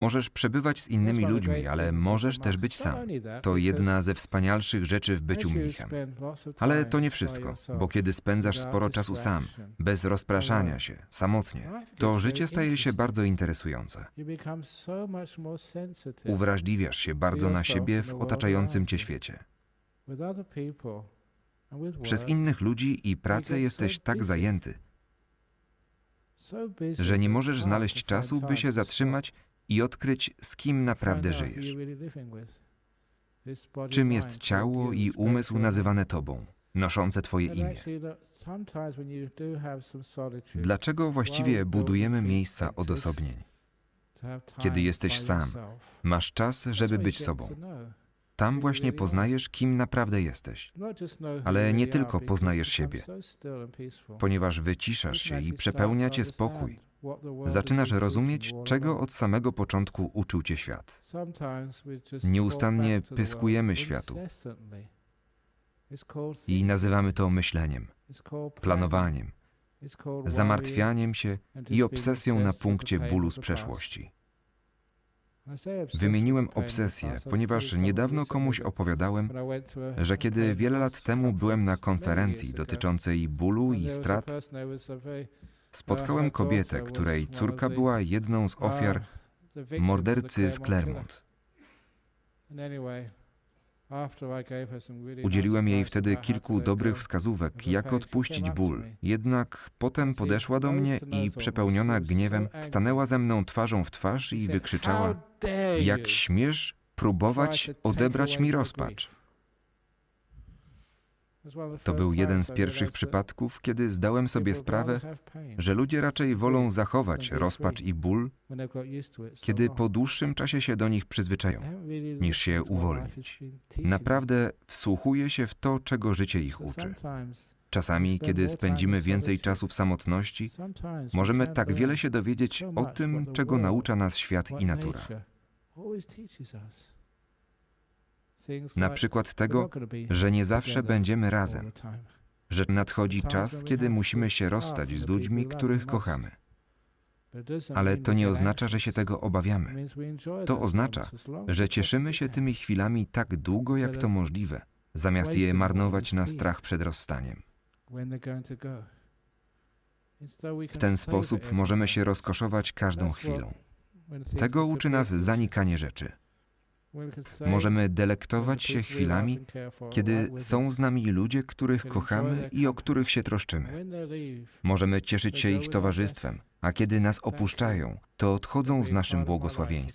Możesz przebywać z innymi ludźmi, ale możesz też być sam. To jedna ze wspanialszych rzeczy w byciu mnichem. Ale to nie wszystko, bo kiedy spędzasz sporo czasu sam, bez rozpraszania się, samotnie, to życie staje się bardzo interesujące. Uwrażliwiasz się bardzo na siebie w otaczającym cię świecie. Przez innych ludzi i pracę jesteś tak zajęty, że nie możesz znaleźć czasu, by się zatrzymać i odkryć, z kim naprawdę żyjesz. Czym jest ciało i umysł nazywane tobą, noszące twoje imię? Dlaczego właściwie budujemy miejsca odosobnień? Kiedy jesteś sam, masz czas, żeby być sobą. Tam właśnie poznajesz, kim naprawdę jesteś. Ale nie tylko poznajesz siebie. Ponieważ wyciszasz się i przepełnia cię spokój, zaczynasz rozumieć, czego od samego początku uczył cię świat. Nieustannie pyskujemy światu i nazywamy to myśleniem, planowaniem, zamartwianiem się i obsesją na punkcie bólu z przeszłości. Wymieniłem obsesję, ponieważ niedawno komuś opowiadałem, że kiedy wiele lat temu byłem na konferencji dotyczącej bólu i strat, spotkałem kobietę, której córka była jedną z ofiar mordercy z Clermont. Udzieliłem jej wtedy kilku dobrych wskazówek, jak odpuścić ból. Jednak potem podeszła do mnie i przepełniona gniewem stanęła ze mną twarzą w twarz i wykrzyczała: Jak śmiesz próbować odebrać mi rozpacz? To był jeden z pierwszych przypadków, kiedy zdałem sobie sprawę, że ludzie raczej wolą zachować rozpacz i ból, kiedy po dłuższym czasie się do nich przyzwyczają, niż się uwolnić. Naprawdę wsłuchuję się w to, czego życie ich uczy. Czasami, kiedy spędzimy więcej czasu w samotności, możemy tak wiele się dowiedzieć o tym, czego naucza nas świat i natura. Na przykład tego, że nie zawsze będziemy razem, że nadchodzi czas, kiedy musimy się rozstać z ludźmi, których kochamy. Ale to nie oznacza, że się tego obawiamy. To oznacza, że cieszymy się tymi chwilami tak długo, jak to możliwe, zamiast je marnować na strach przed rozstaniem. W ten sposób możemy się rozkoszować każdą chwilą. Tego uczy nas zanikanie rzeczy. Możemy delektować się chwilami, kiedy są z nami ludzie, których kochamy i o których się troszczymy. Możemy cieszyć się ich towarzystwem, a kiedy nas opuszczają, to odchodzą z naszym błogosławieństwem.